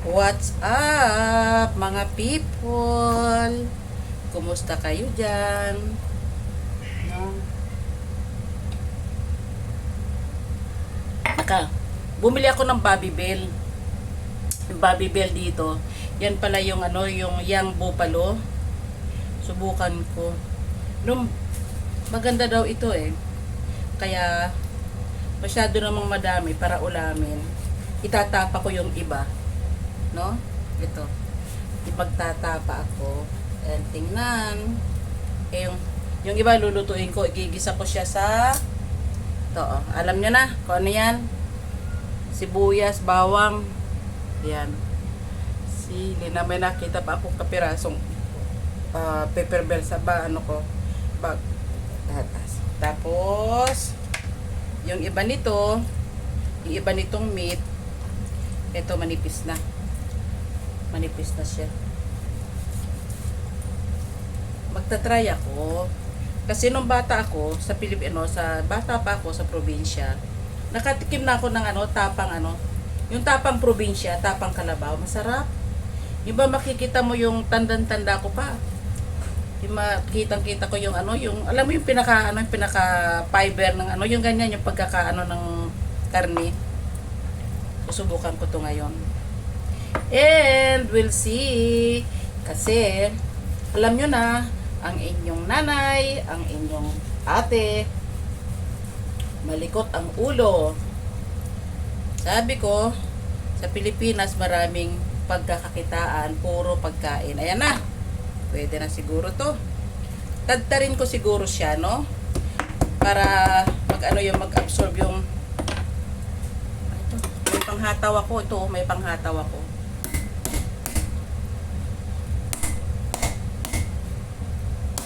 What's up, mga people? Kumusta kayo dyan? No? Naka, bumili ako ng Bobby Bell. Bobby Bell dito. Yan pala yung ano, yung Young Buffalo. Subukan ko. Nung, maganda daw ito eh. Kaya, masyado namang madami para ulamin. Itatapa ko yung iba. No? Ito. Ipagtatapa ako. And tingnan. Eh, yung, yung iba lulutuin ko. Igigisa ko siya sa ito. Oh. Alam nyo na kung ano yan. Sibuyas, bawang. Yan. Sili na may nakita pa akong kapirasong uh, pepper bell sa ba, ano ko. Bag. Tatas. Tapos, yung iba nito, yung iba nitong meat, ito manipis na. Manipis na siya. Magta-try ako. Kasi nung bata ako, sa Pilipino, sa bata pa ako sa probinsya, nakatikim na ako ng ano, tapang ano, yung tapang probinsya, tapang kalabaw, masarap. Yung ba makikita mo yung tandan-tanda ko pa. Yung makitang-kita ko yung ano, yung, alam mo yung pinaka, ano, yung pinaka fiber ng ano, yung ganyan, yung pagkakaano ng karne. Susubukan ko to ngayon. And we'll see. Kasi, alam nyo na, ang inyong nanay, ang inyong ate, malikot ang ulo. Sabi ko, sa Pilipinas maraming pagkakakitaan, puro pagkain. Ayan na. Pwede na siguro to. Tadtarin ko siguro siya, no? Para mag ano yung mag-absorb yung ito, may panghataw ako ito, may panghataw ako.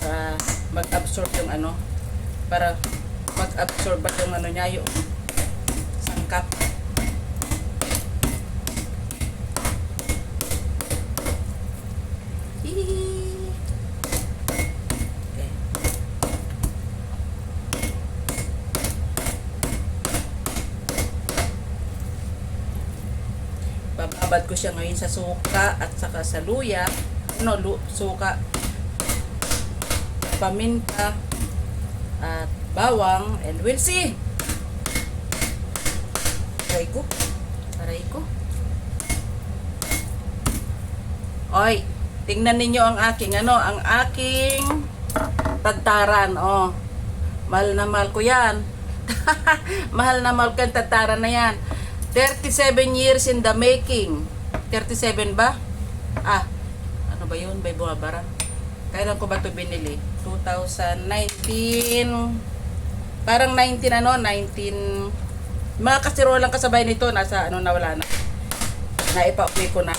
Para mag-absorb yung ano, para mag-absorb ba yung ano niya, yung sangkap. Bababad ko siya ngayon sa suka at saka sa luya. No, lu suka, paminta, at bawang, and we'll see. Aray ko. Aray ko. Oy, tingnan ninyo ang aking ano, ang aking tataran, oh. Mahal na mahal ko yan. mahal na mahal ko yung tataran na yan. 37 years in the making. 37 ba? Ah, ano ba yun? Bay bumabara. Kailan ko ba ito binili? 2019. Parang 19 ano, 19. Mga kasirolang kasabay nito, nasa ano, nawala na. Naipa-uwi ko na.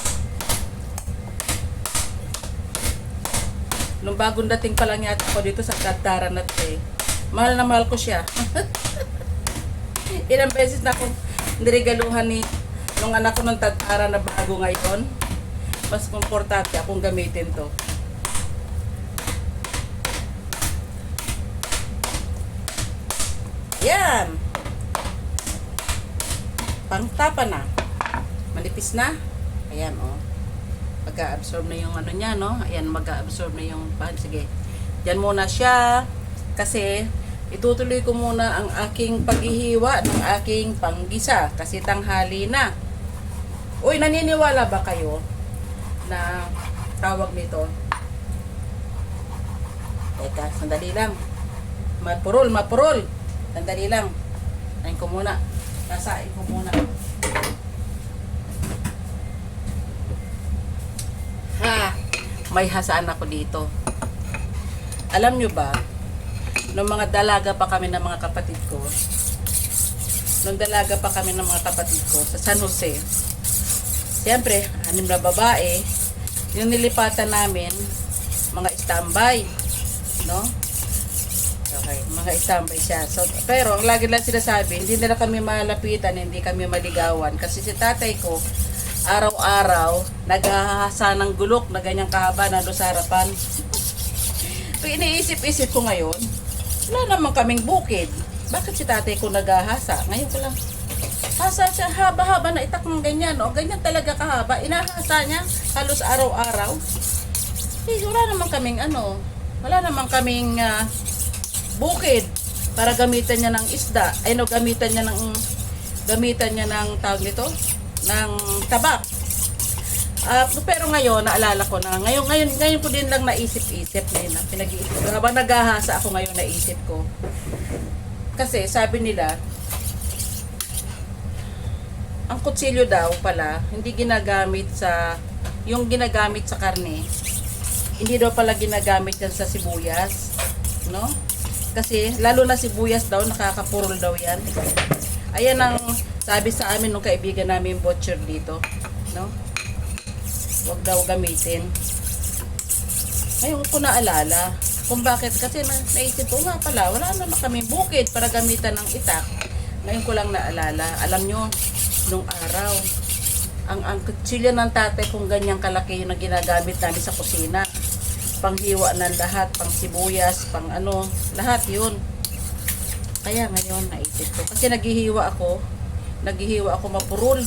Nung bagong dating pa lang yata ako dito sa Katara na eh. Mahal na mahal ko siya. Ilang beses na akong niregaluhan ni nung anak ko ng Tatara na bago ngayon. Mas komportable akong gamitin to. Yan. Pangtapa na. Manipis na. Ayan, oh. Mag-absorb na yung ano niya, no? Ayan, mag-absorb na yung pan. Sige. Diyan muna siya. Kasi, itutuloy ko muna ang aking paghihiwa ng aking panggisa. Kasi tanghali na. Uy, naniniwala ba kayo na tawag nito? Teka, sandali lang. Mapurol, mapurol. Sandali lang. Tayin ko muna. Nasain ko muna. Ha! May hasaan ako dito. Alam nyo ba, nung mga dalaga pa kami ng mga kapatid ko, nung dalaga pa kami ng mga kapatid ko sa San Jose, siyempre, anim na babae, yung nilipatan namin, mga standby, no? Standby siya. So, pero, ang lagi lang sinasabi, hindi nila kami malapitan, hindi kami maligawan. Kasi si tatay ko, araw-araw, naghahasa ng gulok na ganyang kahaba na sa harapan. so, iniisip-isip ko ngayon, wala naman kaming bukid. Bakit si tatay ko naghahasa? Ngayon ko lang. Hasa siya, haba-haba na itak ng ganyan, o ganyan talaga kahaba. Inahasa niya halos araw-araw. Eh, wala naman kaming ano, wala naman kaming ah, bukid para gamitan niya ng isda. Ay, no, gamitan niya ng, gamitan niya ng tawag nito, ng tabak. Ah, pero ngayon, naalala ko na, ngayon, ngayon, ngayon ko din lang naisip-isip na pinag-iisip ko. Habang naghahasa ako ngayon, naisip ko. Kasi sabi nila, ang kutsilyo daw pala, hindi ginagamit sa, yung ginagamit sa karne, hindi daw pala ginagamit yan sa sibuyas. No? Kasi, lalo na sibuyas daw, nakakapurol daw yan. Ayan ang sabi sa amin nung kaibigan namin butcher dito. No? Huwag daw gamitin. Ngayon ko naalala kung bakit. Kasi na, naisip ko nga pala, wala naman kami bukid para gamitan ng itak. Ngayon ko lang naalala. Alam nyo, nung araw, ang, ang kutsilyo ng tatay kung ganyang kalaki yung na ginagamit namin sa kusina. Panghiwa ng lahat, pang sibuyas, pang ano, lahat yun. Kaya ngayon naisip ko. Kasi naghihiwa ako, naghihiwa ako mapurol.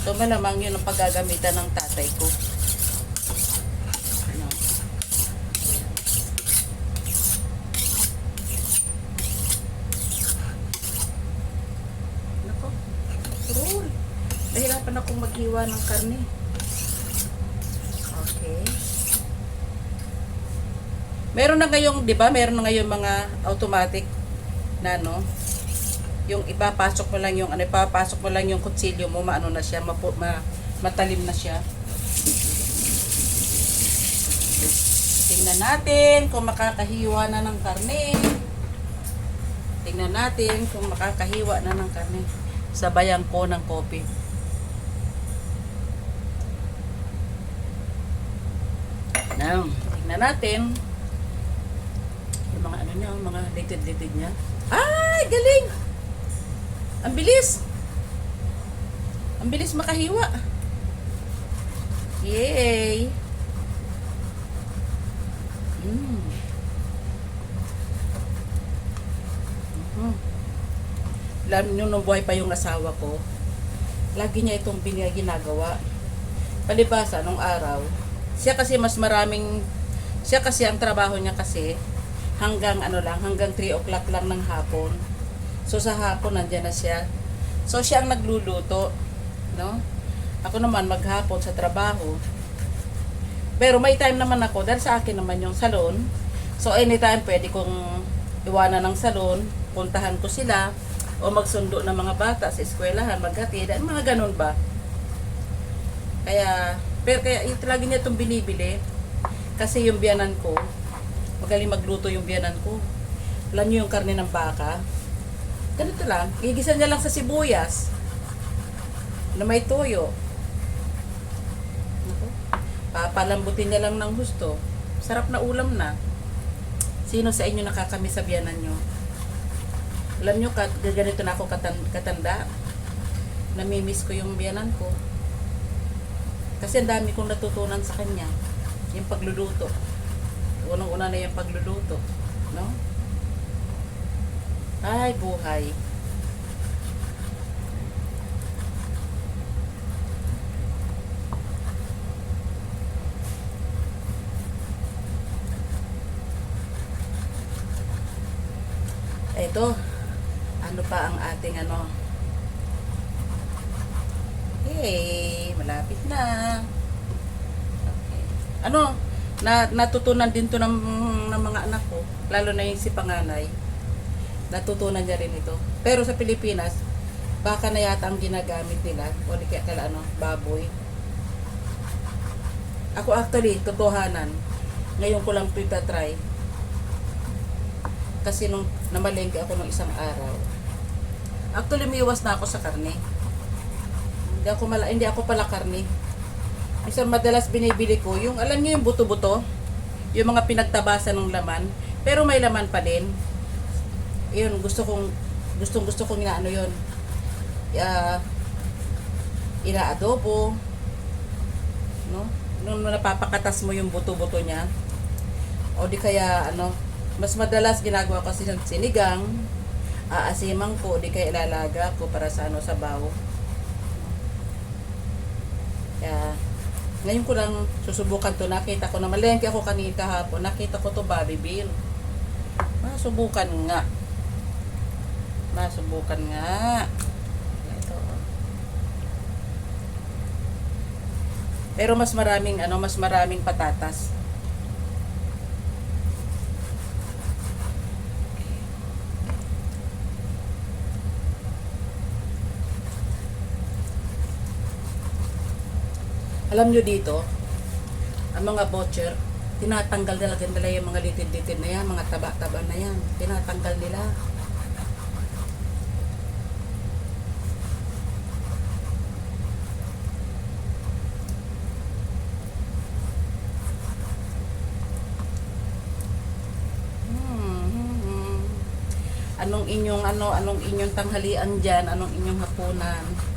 So malamang yun ang paggagamitan ng tatay ko. Ano? Nako, purol. Nahirapan akong maghiwa ng karne. Okay. Meron na ngayong, 'di ba? Meron na ngayong mga automatic na no, yung ipapasok mo lang yung ano, ipapasok mo lang yung kutsilyo mo, maano na siya, mapu, ma, matalim na siya. Tingnan natin kung makakahiwa na ng karne. Tingnan natin kung makakahiwa na ng karne. Sabayan ko ng kopi. Now, tingnan natin. Yung mga ano niya, mga litid-litid niya. Ay, galing! Ang bilis! Ang bilis makahiwa. Yay! Mm. Mhm. Alam nyo, nung buhay pa yung asawa ko, lagi niya itong binigay ginagawa. Palibasa, nung araw, siya kasi mas maraming, siya kasi ang trabaho niya kasi, hanggang ano lang, hanggang 3 o'clock lang ng hapon. So sa hapon nandiyan na siya. So siya ang nagluluto, no? Ako naman maghapon sa trabaho. Pero may time naman ako dahil sa akin naman yung salon. So anytime pwede kong iwanan ng salon, puntahan ko sila o magsundo ng mga bata sa eskwelahan, maghatid, at mga ganun ba. Kaya, pero kaya ito lagi niya itong binibili. Kasi yung biyanan ko, magaling magluto yung biyanan ko. Alam niyo yung karne ng baka? Ganito lang, igisa niya lang sa sibuyas na may toyo. Papalambutin niya lang ng gusto. Sarap na ulam na. Sino sa inyo nakakamiss sa biyanan nyo? Alam nyo, ganito na ako katan, katanda. Namimiss ko yung biyanan ko. Kasi ang dami kong natutunan sa kanya. Yung pagluluto. Unang-una na yung pagluluto. No? Ay, buhay. Ito, ano pa ang ating ano? Hey, malapit na. Okay. Ano, na, natutunan din to ng, ng mga anak ko, lalo na yung si panganay. Natutunan niya rin ito. Pero sa Pilipinas, baka na yata ang ginagamit nila, o kaya kala ano, baboy. Ako actually, totohanan, ngayon ko lang pita try. Kasi nung namalengke ako nung isang araw, actually umiwas na ako sa karne. Hindi ako mala, hindi ako pala karne. Isang madalas binibili ko, yung alam niyo yung buto-buto, yung mga pinagtabasan ng laman, pero may laman pa din. Yun, gusto kong, gustong gusto kong inaano yun. Uh, ina-adobo, no? Nung napapakatas mo yung buto-buto niya, o di kaya, ano, mas madalas ginagawa kasi ng sinigang, aasimang ko, di kaya ilalaga ko para sa ano, sa bawo. Kaya, ngayon ko lang susubukan to. Nakita ko na malengke ako kanina kahapon. Nakita ko to Bobby Bill. Masubukan nga. Masubukan nga. Ito. Pero mas maraming ano, mas maraming patatas. Alam nyo dito, ang mga butcher, tinatanggal talaga nila yung mga litid-litid na yan, mga taba-taba na yan. Tinatanggal nila. Hmm, hmm, hmm. Anong inyong ano, anong inyong tanghalian diyan, anong inyong hapunan?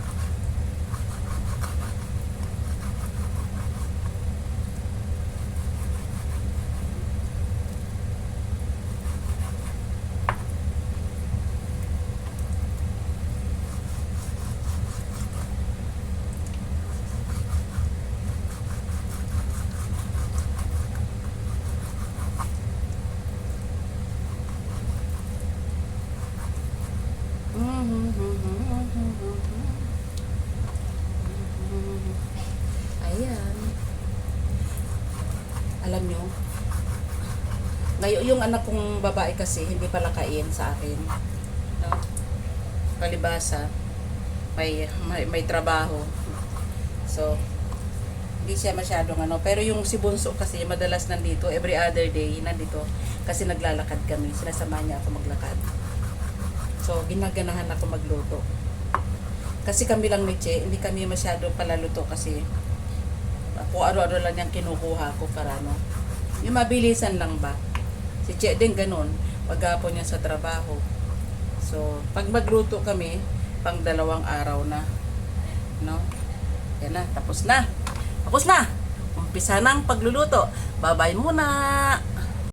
Ayan. Alam nyo, ngayon yung anak kong babae kasi hindi pala kain sa akin. No? Palibasa, may, may, may trabaho. So, hindi siya masyadong ano. Pero yung si Bunso kasi madalas nandito, every other day nandito. Kasi naglalakad kami. Sinasama niya ako maglakad. So, ginaganahan ako magluto. Kasi kami lang ni Che, hindi kami masyado palaluto kasi kung ano-ano lang yung kinukuha ko para ano. Yung mabilisan lang ba. Si Che din ganun, pagapon niya sa trabaho. So, pag magluto kami, pang dalawang araw na. No? Yan na, tapos na. Tapos na! Umpisa ng pagluluto. Babay muna!